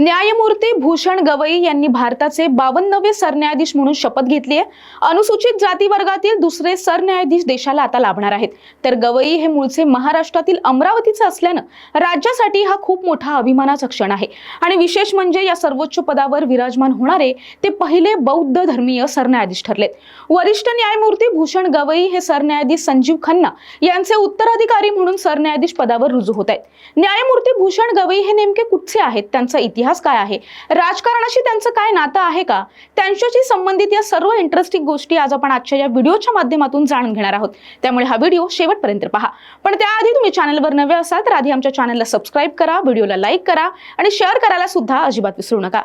न्यायमूर्ती भूषण गवई यांनी भारताचे बावन्नवे सरन्यायाधीश म्हणून शपथ घेतली आहे. अनुसूचित जाती वर्गातील दुसरे सरन्यायाधीश देशाला आता लाभणार आहेत. तर गवई हे मूळचे महाराष्ट्रातील अमरावतीचे असल्यानं राज्यासाठी हा खूप मोठा अभिमानाचा क्षण आहे. आणि विशेष म्हणजे या सर्वोच्च पदावर विराजमान होणारे ते पहिले बौद्ध धर्मीय सरन्यायाधीश ठरलेत. वरिष्ठ न्यायमूर्ती भूषण गवई हे सरन्यायाधीश संजीव खन्ना यांचे उत्तराधिकारी म्हणून सरन्यायाधीश पदावर रुजू होत आहेत. न्यायमूर्ती भूषण गवई हे नेमके कुठचे आहेत? त्यांचा इतिहास काय आहे? राजकारणाशी त्यांचं काय नातं आहे का? त्यांच्याशी संबंधित या सर्व इंटरेस्टिंग गोष्टी आज आपण आजच्या या व्हिडिओच्या माध्यमातून जाणून घेणार आहोत. त्यामुळे हा व्हिडिओ शेवटपर्यंत पहा. पण त्याआधी तुम्ही चॅनलवर नवे असाल तर आधी आमच्या चॅनलला सबस्क्राईब करा व्हिडिओला लाईक करा आणि शेअर करायला सुद्धा अजिबात विसरू नका.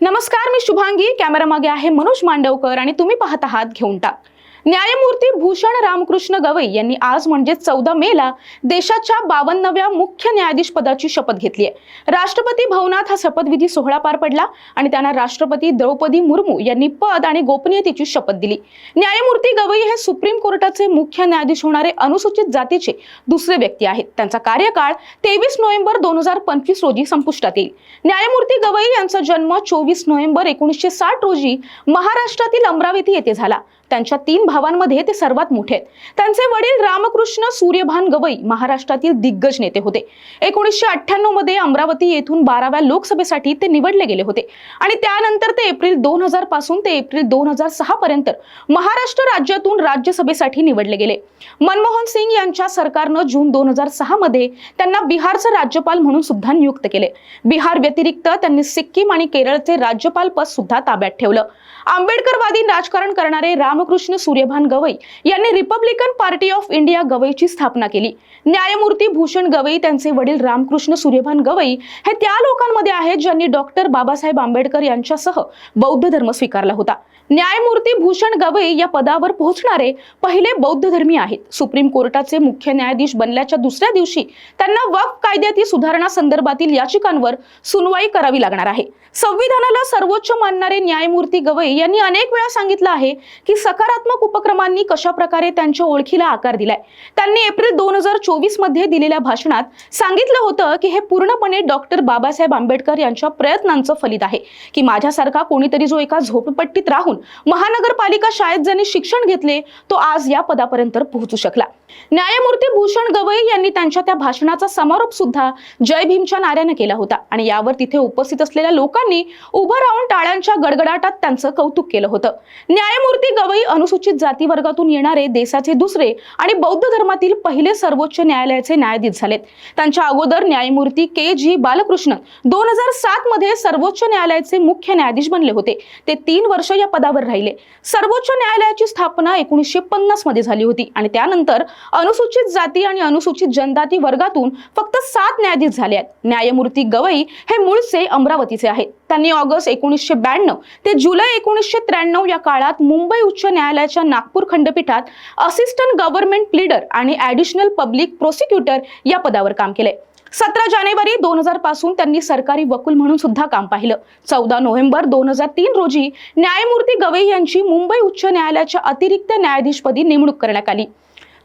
नमस्कार मी शुभांगी. कॅमेरामागे आहे मनोज मांडवकर आणि तुम्ही पाहत आहात घेऊन टाक. न्यायमूर्ती भूषण रामकृष्ण गवई यांनी आज म्हणजे चौदा मेला देशाच्या बावन्नव्या मुख्य न्यायाधीश पदाची शपथ घेतली आहे. राष्ट्रपती भवनात हा शपथविधी सोहळा पार पडला आणि त्यांना राष्ट्रपती द्रौपदी मुर्मू यांनी पद आणि गोपनीयतेची शपथ दिली. न्यायमूर्ती गवई हे सुप्रीम कोर्टाचे मुख्य न्यायाधीश होणारे अनुसूचित जातीचे दुसरे व्यक्ती आहेत. त्यांचा कार्यकाळ तेवीस नोव्हेंबर दोन हजार पंचवीस रोजी संपुष्टात येईल. न्यायमूर्ती गवई यांचा जन्म चोवीस नोव्हेंबर एकोणीसशे साठ रोजी महाराष्ट्रातील अमरावती येथे झाला. त्यांच्या तीन भावांमध्ये ते सर्वात मोठे आहेत. त्यांचे वडील रामकृष्ण सूर्यभान गवई महाराष्ट्रातील दिग्गज नेते होते. एकोणीसशे अठ्ठ्याण्णवमध्ये अमरावती येथून बाराव्या लोकसभेसाठी ते निवडले गेले होते. आणि त्यानंतर ते एप्रिल दोन हजारपासून ते एप्रिल दोन हजार सहा पर्यंत महाराष्ट्र राज्यातून राज्यसभेसाठी निवडले गेले. मनमोहन सिंग यांच्या सरकारनं जून दोन हजार सहा मध्ये त्यांना बिहारचं राज्यपाल म्हणून सुद्धा नियुक्त केले. बिहार व्यतिरिक्त त्यांनी सिक्कीम आणि केरळचे राज्यपाल पद सुद्धा ताब्यात ठेवलं. आंबेडकरवादी राजकारण करणारे राम रामकृष्ण सूर्यभान गवई यांनी रिपब्लिकन पार्टी ऑफ इंडिया गवईची स्थापना केली. न्यायमूर्ती भूषण गवई त्यांचे वडील रामकृष्ण सूर्यभान गवई हे त्या लोकांमध्ये आहेत ज्यांनी डॉक्टर बाबासाहेब आंबेडकर यांच्यासह बौद्ध धर्म स्वीकारला होता. न्यायमूर्ती भूषण गवई या पदावर पोहोचणारे पहिले बौद्ध धर्मी आहेत. सुप्रीम कोर्टाचे मुख्य न्यायाधीश बनल्याच्या दुसऱ्या दिवशी त्यांना वक्फ कायद्यातील सुधारणा संदर्भातील याचिकांवर सुनवाई करावी लागणार आहे. संविधानाला सर्वोच्च मानणारे न्यायमूर्ती गवई यांनी अनेक वेळा सांगितलं आहे की सकारात्मक उपक्रमांनी कशा प्रकारे त्यांच्या ओळखीला आकार दिलाय? त्यांनी एप्रिल दोन हजार चोवीसमध्ये दिलेल्या भाषणात सांगितलं होतं की हे पूर्णपणे डॉक्टर बाबासाहेब आंबेडकर यांच्या प्रयत्नांचं फलित आहे. की माझ्यासारखा कोणीतरी जो एका झोपपट्टीत राहून महानगरपालिका शाळेत ज्यांनी शिक्षण घेतले तो आज या पदापर्यंत पोहोचू शकला. न्यायमूर्ती भूषण गवई यांनी त्यांच्या त्या भाषणाचा समारोप सुद्धा जय भीमच्या नाऱ्यानं केला होता. आणि यावर तिथे उपस्थित असलेल्या लोकांनी उभं राहून टाळ्यांच्या गडगडाटात त्यांचं कौतुक केलं होतं. न्यायमूर्ती गवई अनुसूचित जाती वर्गातून येणारे देशाचे दुसरे आणि बौद्ध धर्मातील पहिले सर्वोच्च न्यायालयाचे न्यायाधीश झालेत. त्यांच्या अगोदर न्यायमूर्ती के जी बालकृष्णन दोन हजार सात मध्ये सर्वोच्च न्यायालयाचे मुख्य न्यायाधीश बनले होते. ते तीन वर्ष या पदावर राहिले. सर्वोच्च न्यायालयाची स्थापना एकोणीसशे पन्नासमध्ये झाली होती आणि त्यानंतर अनुसूचित जाती आणि अनुसूचित जनजाती वर्गातून फक्त सात न्यायाधीश झाले आहेत. न्यायमूर्ती गवई हे मूळचे अमरावतीचे आहेत. त्यांनी ऑगस्ट एकोणीसशे ब्याण्णव ते जुलै एकोणीसशे त्र्याण्णव या काळात मुंबई उच्च न्यायालयाच्या नागपूर खंडपीठात असिस्टंट गव्हर्नमेंट प्लीडर आणि ॲडिशनल पब्लिक प्रोसिक्युटर या पदावर काम केले. सतरा जानेवारी दोन हजारपासून त्यांनी सरकारी वकील म्हणून सुद्धा काम पाहिलं. चौदा नोव्हेंबर दोन हजार तीन रोजी न्यायमूर्ती गवई यांची मुंबई उच्च न्यायालयाच्या अतिरिक्त न्यायाधीशपदी नेमणूक करण्यात आली.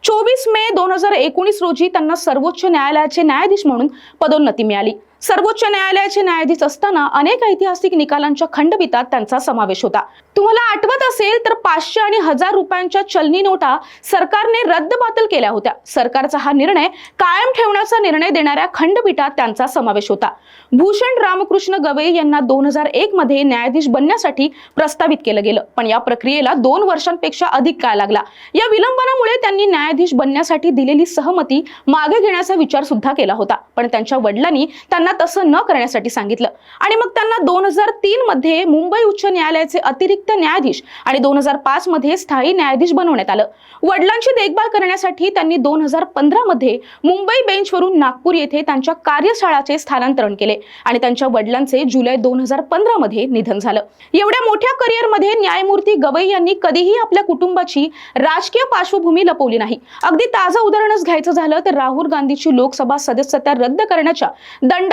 चोवीस मे दोन हजार एकोणीस रोजी त्यांना सर्वोच्च न्यायालयाचे न्यायाधीश म्हणून पदोन्नती मिळाली. सर्वोच्च न्यायालयाचे न्यायाधीश असताना अनेक ऐतिहासिक निकालांच्या खंडपीठात त्यांचा समावेश होता. तुम्हाला आठवत असेल तर पाचशे आणि हजार रुपयांच्या चलनी नोटा सरकारने रद्दबातल केल्या होत्या. सरकारचा हा निर्णय कायम ठेवण्याचा निर्णय देणाऱ्या खंडपीठात त्यांचा समावेश होता. भूषण रामकृष्ण गवई यांना दोन हजार एक मध्ये न्यायाधीश बनण्यासाठी प्रस्तावित केलं गेलं. पण या प्रक्रियेला दोन वर्षांपेक्षा अधिक काळ लागला. या विलंबनामुळे त्यांनी न्यायाधीश बनण्यासाठी दिलेली सहमती मागे घेण्याचा विचार सुद्धा केला होता. पण त्यांच्या वडिलांनी त्यांना तसं न करण्यासाठी सांगितलं. आणि मग त्यांना दोन हजार तीन मध्ये मुंबई उच्च न्यायालयाचे अतिरिक्त न्यायाधीश आणि दोन हजार पाच मध्ये स्थायी न्यायाधीश बनवण्यात आलं. वडिलांची देखभाल करण्यासाठी त्यांनी दोन हजार पंधरा मध्ये मुंबई बेंचवरून नागपूर येथे त्यांच्या कार्यशाळाचे स्थानांतरण केले आणि त्यांच्या वडिलांचे जुलै दोन हजार पंधरा मध्ये निधन झालं. एवढ्या मोठ्या करिअरमध्ये न्यायमूर्ती गवई यांनी कधीही आपल्या कुटुंबाची राजकीय पार्श्वभूमी लपवली नाही. अगदी ताजं उदाहरणच घ्यायचं झालं तर राहुल गांधीची लोकसभा सदस्यता रद्द करण्याच्या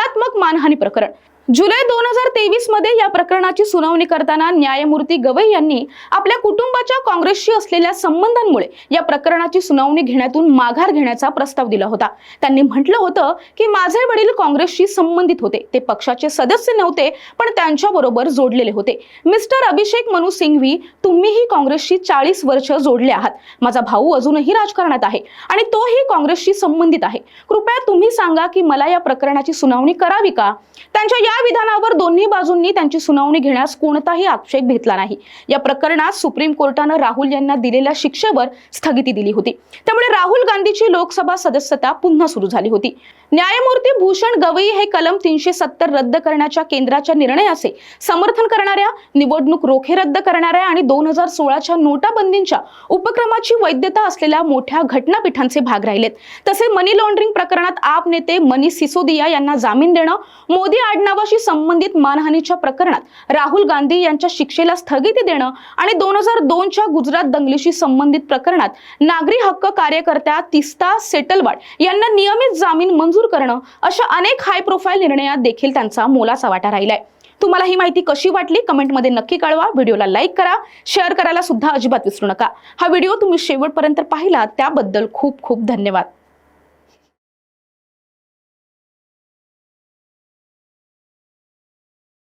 दंडात्मक मानहानी प्रकरण. जुलै दोन हजार तेवीसमध्ये या प्रकरणाची सुनावणी करताना न्यायमूर्ती गवई यांनी आपल्या कुटुंबाच्या काँग्रेसशी असलेल्या संबंधांमुळे या प्रकरणाची सुनावणी घेण्यातून माघार घेण्याचा प्रस्ताव दिला होता. त्यांनी म्हटलं होतं की माझे वडील काँग्रेसशी संबंधित होते. ते पक्षाचे सदस्य नव्हते पण त्यांच्याबरोबर जोडलेले होते. मिस्टर अभिषेक मनु सिंघवी तुम्हीही काँग्रेसशी चाळीस वर्ष जोडले आहात. माझा भाऊ अजूनही राजकारणात आहे आणि तोही काँग्रेसशी संबंधित आहे. कृपया तुम्ही सांगा की मला या प्रकरणाची सुनावणी करावी का? त्यांच्या या विधानावर दोन्ही बाजूंनी त्यांची सुनावणी घेण्यास कोणताही आक्षेप घेतला नाही. या प्रकरणात सुप्रीम कोर्टानं राहुल यांना दिलेल्या शिक्षेवर स्थगिती दिली होती. त्यामुळे राहुल गांधीची लोकसभा सदस्यता पुन्हा सुरू झाली होती. न्यायमूर्ती भूषण गवई हे कलम तीनशे सत्तर रद्द करण्याच्या केंद्राच्या निर्णयाचे समर्थन करणाऱ्या निवडणूक रोखे रद्द करणाऱ्या आणि दोन हजार सोळाच्या नोटाबंदीच्या उपक्रमाची वैधता असलेल्या मोठ्या घटनापीठांचे भाग राहिलेत. तसे मनी लॉन्ड्रिंग प्रकरणात आप नेते मनी सिसोदिया यांना जामीन देणं मोदी आडनावाशी संबंधित मानहानीच्या प्रकरणात राहुल गांधी यांच्या शिक्षेला स्थगिती देणं आणि दोन हजार दोनच्या गुजरात दंगलीशी संबंधित प्रकरणात नागरी हक्क कार्यकर्त्या तिस्ता सेटलवाड यांना नियमित जामीन मंजूर करणं अशा अनेक हाय प्रोफाईल निर्णयात देखील त्यांचा मोलाचा वाटा राहिलाय. तुम्हाला ही माहिती कशी वाटली? कमेंटमध्ये नक्की कळवा. व्हिडिओला लाईक करा. शेअर करायला सुद्धा अजिबात विसरू नका. हा व्हिडिओ तुम्ही शेवटपर्यंत पाहिला त्याबद्दल खूप खूप धन्यवाद.